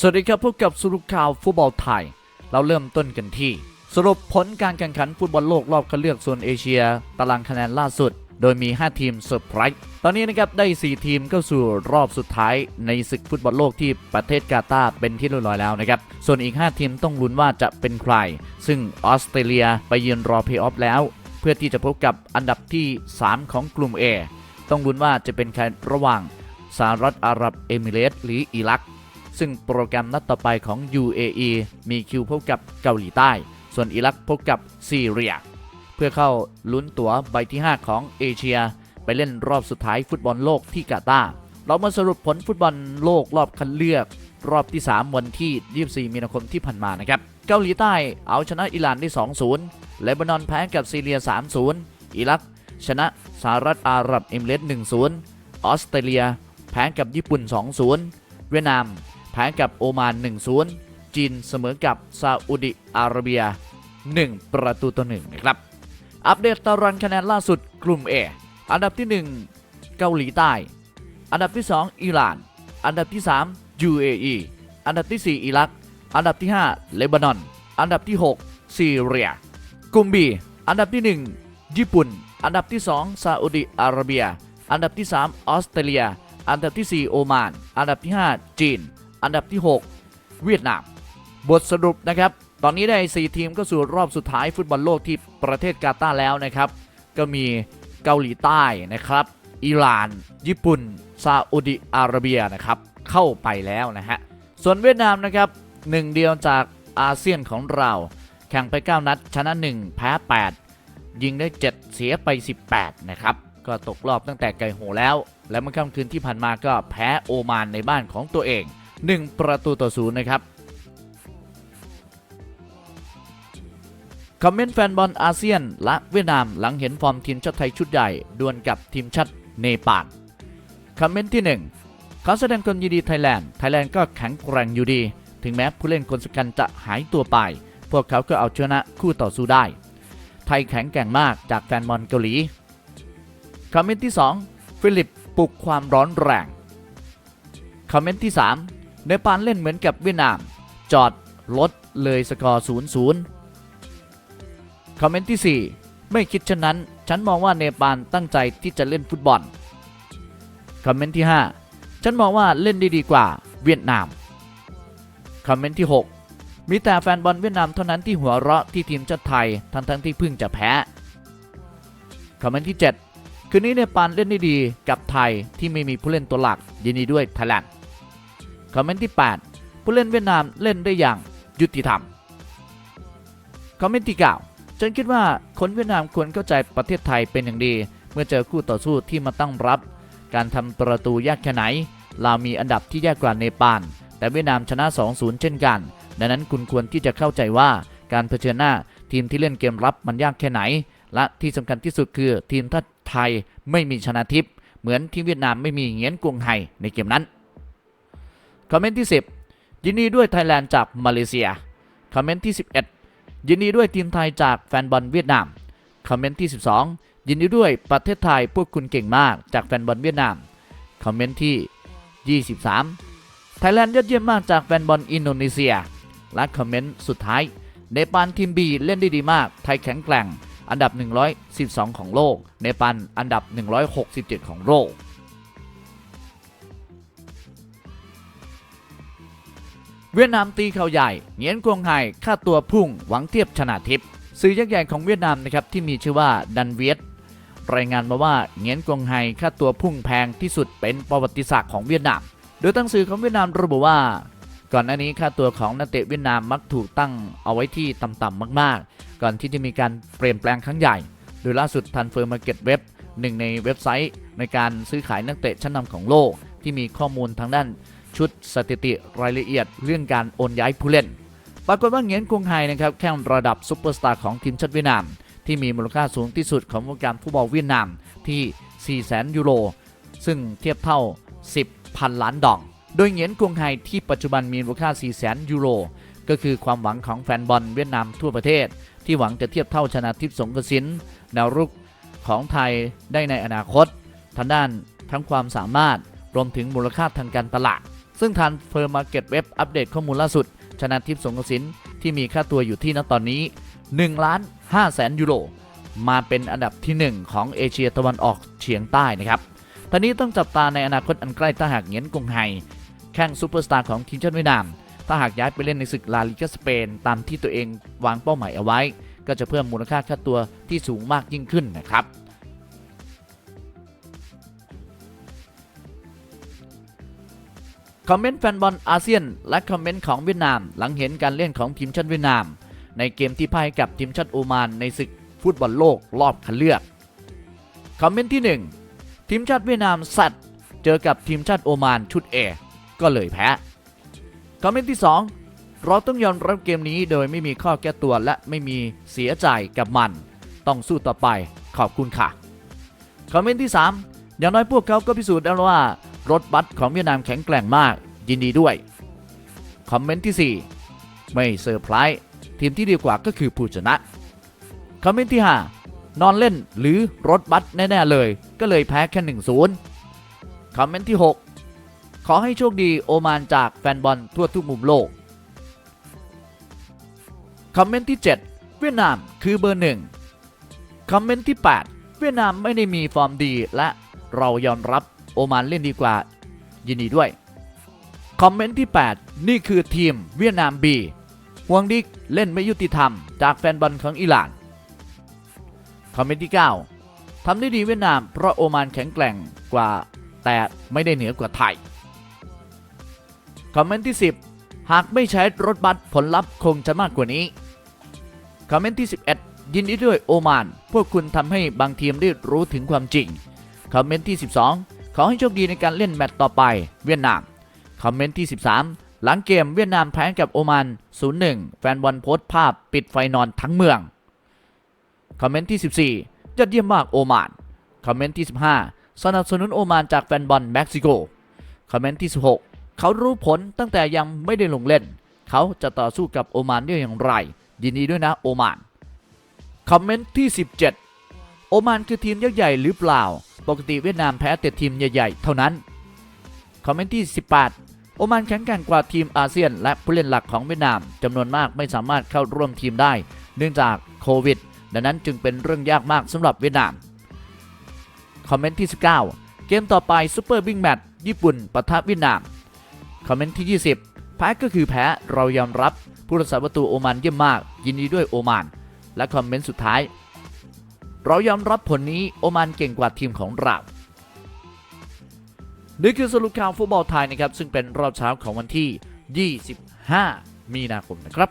สวัสดีครับพบกับสรุปข่าวฟุตบอลไทย เราเริ่มต้นกันที่ สรุปผลการแข่งขันฟุตบอลโลกรอบคัดเลือกโซนเอเชีย ตารางคะแนนล่าสุด โดยมี 5 ทีมเซอร์ไพรส์ตอนนี้นะครับได้ 4 ทีมเข้าสู่รอบสุดท้ายในศึกฟุตบอลโลกที่ประเทศกาตาร์เป็นที่เรียบร้อยแล้วนะครับ ส่วนอีก 5 ทีมต้องลุ้นว่าจะเป็นใคร ซึ่งออสเตรเลียไปยืนรอเพย์ออฟแล้ว เพื่อที่จะพบกับอันดับที่ 3 ของกลุ่ม A ต้องลุ้นว่าจะเป็นใครระหว่างสหรัฐอาหรับเอมิเรตส์หรืออิรัก ซึ่งโปรแกรมนัดต่อไปของ UAE มีคิวพบกับเกาหลีใต้ ส่วนอิรักพบกับซีเรีย เพื่อเข้าลุ้นตั๋วใบที่ 5 ของเอเชีย ไปเล่นรอบสุดท้ายฟุตบอลโลกที่กาตาร์เรามาสรุปผลฟุตบอลโลกรอบคัดเลือก รอบที่ 3 วันที่ 24 มีนาคมที่ผ่านมานะครับ เกาหลีใต้เอาชนะอิหร่านได้2-0เลบานอนแพ้กับซีเรีย 3-0 อิรัก ชนะสหรัฐอาหรับเอมิเรตส์1-0 ออสเตรเลีย แพ้กับญี่ปุ่น 2-0 เวียดนาม พ้กับโอมาน 1-0 จีนเสมอกับซาอุดิอาระเบีย 1 ประตูต่อ1นะครับ อัปเดตตารางคะแนนล่าสุดกลุ่ม A อันดับที่ 1 เกาหลีใต้ อันดับที่ 2 อิหร่าน อันดับที่ 3 UAE อันดับที่ 4 อิรัก อันดับที่ 5 เลบานอน อันดับที่ 6 ซีเรีย กลุ่ม B อันดับที่ 1 ญี่ปุ่น อันดับที่ 2 ซาอุดิอาระเบีย อันดับที่ 3 ออสเตรเลีย อันดับที่ 4 โอมาน อันดับที่ 5 จีน อันดับที่ 6 เวียดนาม บทสรุปนะครับ ตอนนี้ได้ 4 ทีมก็สู่รอบสุดท้ายฟุตบอลโลกที่ประเทศกาตาร์แล้วนะครับ ก็มีเกาหลีใต้นะครับ อิหร่าน ญี่ปุ่น ซาอุดิอาระเบียนะครับ เข้าไปแล้วนะฮะ ส่วนเวียดนามนะครับหนึ่งเดียวจากอาเซียนของเรา แข่งไป 9 นัด ชนะ 1 แพ้ 8 ยิงได้ 7 เสียไป 18 นะครับ ก็ตกรอบตั้งแต่ไก่โหแล้ว และเมื่อค่ำคืนที่ผ่านมาก็แพ้โอมานในบ้านของตัวเอง 1 ประตูต่อศูนย์นะครับคอมเมนต์แฟนบอลอาเซียนและเวียดนามหลังเห็นฟอร์มทีมชาติไทยชุดใหญ่ดวลกับทีมชาติเนปาลคอมเมนต์ที่1ขอแสดงความยินดีไทยแลนด์ไทยแลนด์ก็แข็งแกร่งอยู่ดี ถึงแม้ผู้เล่นคนสำคัญจะหายตัวไป พวกเขาก็เอาชนะคู่ต่อสู้ได้ ไทยแข็งแกร่งมากจากแฟนบอลเกาหลีคอมเมนต์ที่ 2 ฟิลิปปลุกความร้อนแรงคอมเมนต์ที่ 3 เนปาลเล่นเหมือนกับเวียดนาม จอดลดเลยสกอร์ 0-0 คอมเมนต์ที่ 4 ไม่คิดเช่นนั้น ฉันมองว่าเนปาลตั้งใจที่จะเล่นฟุตบอล คอมเมนต์ที่ 5 ฉันมองว่าเล่นได้ดีกว่าเวียดนาม คอมเมนต์ที่ 6 มีแต่แฟนบอลเวียดนามเท่านั้นที่หัวเราะที่ทีมชาติไทยทั้งทั้งที่เพิ่งจะแพ้ คอมเมนต์ที่ 7 คืนนี้เนปาลเล่นได้ดีกับไทยที่ไม่มีผู้เล่นตัวหลักยินดีด้วยไทยแลนด์ อมเมนต์ที่ 8 ผู้เล่นเวียดนามเล่นได้อย่างยุติธรรม คอมเมนต์ที่9ฉันคิดว่าคนเวียดนามควรเข้าใจประเทศไทยเป็นอย่างดี เมื่อเจอคู่ต่อสู้ที่มาตั้งรับ การทำประตูยากแค่ไหนเรามีอันดับที่แย่กว่าเนปาลแต่เวียดนามชนะ 2-0 เช่นกัน ดังนั้นคุณควรที่จะเข้าใจว่าการเผชิญหน้าทีมที่เล่นเกมรับมันยากแค่ไหน และที่สำคัญที่สุดคือทีมทัพไทยไม่มีชนะทิพย์เหมือนที่เวียดนามไม่มีเหงียนกวงไฮในเกมนั้น คอมเมนต์ที่ 10 ยินดีด้วยไทยแลนด์จากมาเลเซีย คอมเมนต์ที่ 11 ยินดีด้วยทีมไทยจากแฟนบอลเวียดนาม คอมเมนต์ที่ 12 ยินดีด้วยประเทศไทยพวกคุณเก่งมากจากแฟนบอลเวียดนาม คอมเมนต์ที่ 23 ไทยแลนด์ยอดเยี่ยมมากจากแฟนบอลอินโดนีเซีย และคอมเมนต์สุดท้าย เนปาลทีมบีเล่นได้ดีมาก ไทยแข็งแกร่ง อันดับ 112 ของโลก เนปาลอันดับ 167 ของโลก เวียดนามตีเข่าใหญ่เหงียนกวงไฮค่าตัวพุ่งหวังเทียบชนะทิพย์สื่อยักษ์ใหญ่ของเวียดนามนะครับที่มีชื่อว่าดันเวียดรายงานมาว่าเหงียนกวงไฮค่าตัวพุ่งแพงที่สุดเป็นประวัติศาสตร์ของเวียดนาม โดยตั้งสื่อของเวียดนามระบุว่า ก่อนหน้านี้ค่าตัวของนักเตะเวียดนามมักถูกตั้งเอาไว้ที่ต่ำๆมากๆ ก่อนที่จะมีการเปลี่ยนแปลงครั้งใหญ่ โดยล่าสุดทันเฟอร์มาร์เก็ตเว็บหนึ่งในเว็บไซต์ ในการซื้อขายนักเตะชั้นนำของโลกที่มีข้อมูลทางด้าน ชุดสถิติรายละเอียดเรื่องการโอนย้ายผู้เล่น ปรากฏว่าเหงียนกวงไฮนะครับแข่งระดับซุปเปอร์สตาร์ของทีมชาติเวียดนาม ที่มีมูลค่าสูงที่สุดของวงการฟุตบอลเวียดนามที่ 400,000 ยูโร ซึ่งเทียบเท่า 10พันล้านดอง โดยเหงียนกวงไฮที่ปัจจุบันมีมูลค่า 400,000 ยูโร ก็คือความหวังของแฟนบอลเวียดนามทั่วประเทศ ที่หวังจะเทียบเท่าชนะทิพย์สงกระสินแนวรุกของไทยได้ในอนาคตทางด้านทั้งความสามารถรวมถึงมูลค่าทางการตลาด ซึ่งทางเฟอร์มาเก็ตเว็บอัปเดตข้อมูลล่าสุด ชนะทิพย์สงกสินที่มีค่าตัวอยู่ที่ณตอนนี้1ล้าน5แสนยูโรมาเป็นอันดับที่ 1 ของเอเชียตะวันออกเฉียงใต้นะครับตอนนี้ต้องจับตาในอนาคตอันใกล้ถ้าหากเงียนกงไฮแข้งซูเปอร์สตาร์ของทีมชาติเวียดนาม ถ้าหากย้ายไปเล่นในศึกลาลิกาสเปน ตามที่ตัวเองวางเป้าหมายเอาไว้ ก็จะเพิ่มมูลค่าค่าตัวที่สูงมากยิ่งขึ้นนะครับ คอมเมนต์แฟนบอลอาเซียน และคอมเมนต์ของเวียดนาม หลังเห็นการเล่นของทีมชาติเวียดนาม ในเกมที่พ่ายกับทีมชาติโอมานในศึกฟุตบอลโลกรอบคัดเลือกคอมเมนต์ที่ 1 ทีมชาติเวียดนามสัตว์เจอกับทีมชาติโอมานชุดเอก็เลยแพ้คอมเมนต์ที่ 2 เราต้องยอมรับเกมนี้โดยไม่มีข้อแก้ตัวและไม่มีเสียใจกับมัน ต้องสู้ต่อไปขอบคุณค่ะคอมเมนต์ที่ 3 อย่างน้อยพวกเขาก็พิสูจน์แล้วว่า รถบัสของเวียดนามแข็งแกร่งมาก ยินดีด้วย คอมเมนต์ที่ 4 ไม่เซอร์ไพรส์ทีมที่ดีกว่าก็คือผู้ชนะ คอมเมนต์ที่ 5 นอนเล่นหรือรถบัสแน่ๆเลย ก็เลยแพ้แค่1 0คอมเมนต์ที่ 6 ขอให้โชคดีโอมานจากแฟนบอลทั่วทุกมุมโลก คอมเมนต์ที่ 7 เวียดนามคือเบอร์หนึ่งคอมเมนต์ที่ 8 เวียดนามไม่ได้มีฟอร์มดีและเรายอมรับ โอมานเล่นดีกว่า ยินดีด้วย คอมเมนต์ที่ 8 นี่คือทีมเวียดนามบีห่วงดิกเล่นไม่ยุติธรรม จากแฟนบอลของอิหร่าน คอมเมนต์ที่ 9 ทำได้ดีเวียดนาม เพราะโอมานแข็งแกร่งกว่า แต่ไม่ได้เหนือกว่าไทย คอมเมนต์ที่ 10 หากไม่ใช้รถบัสผลลัพธ์คงจะมากกว่านี้ คอมเมนต์ที่ 11 ยินดีด้วยโอมาน พวกคุณทำให้บางทีมได้รู้ถึงความจริง คอมเมนต์ที่ 12 ขอให้โชคดีในการเล่นแมตต์ต่อไป เวียดนาม คอมเมนต์ที่ 13 หลังเกมเวียดนามแพ้กับโอมาน 0-1 แฟนบอลโพสต์ภาพปิดไฟนอนทั้งเมือง คอมเมนต์ที่ 14ยอดเยี่ยมมากโอมาน คอมเมนต์ที่ 15 สนับสนุนโอมานจากแฟนบอลเม็กซิโก คอมเมนต์ที่ 16 เขารู้ผลตั้งแต่ยังไม่ได้ลงเล่น เขาจะต่อสู้กับโอมานได้อย่างไร ยินดีด้วยนะโอมาน คอมเมนต์ที่ 17 โอมานคือทีมยักษ์ใหญ่หรือเปล่า ปกติเวียดนามแพ้แต่ทีมใหญ่ๆ เท่านั้น คอมเมนต์ที่ 18 โอมานแข็งแกร่งกว่าทีมอาเซียน และผู้เล่นหลักของเวียดนามจำนวนมากไม่สามารถเข้าร่วมทีมได้ เนื่องจากโควิด ดังนั้นจึงเป็นเรื่องยากมากสำหรับเวียดนาม คอมเมนต์ที่ 19 เกมต่อไปซูเปอร์บิ๊กแมตช์ญี่ปุ่นปะทะเวียดนาม คอมเมนต์ที่ 20 แพ้ก็คือแพ้เรายอมรับผู้รักษาประตูโอมานเยี่ยมมาก ยินดีด้วยโอมาน และคอมเมนต์สุดท้าย เรายอมรับผลนี้โอมานเก่งกว่าทีมของเรานี่คือสรุปข่าวฟุตบอลไทยนะครับ ซึ่งเป็นรอบเช้าของวันที่ 25 มีนาคมนะครับ